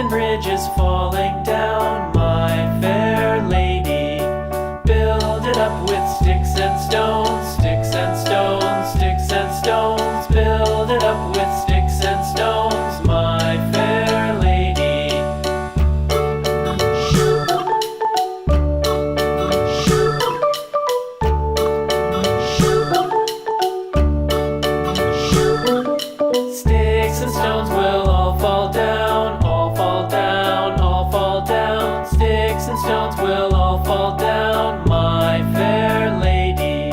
and bridges falling down, my fair lady. Build it up with and stones will all fall down, my fair lady.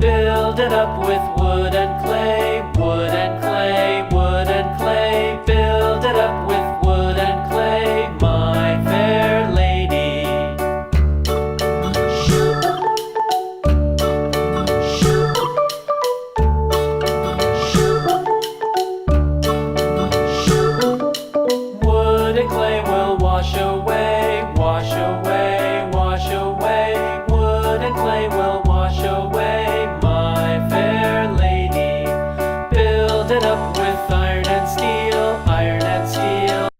Build it up with wood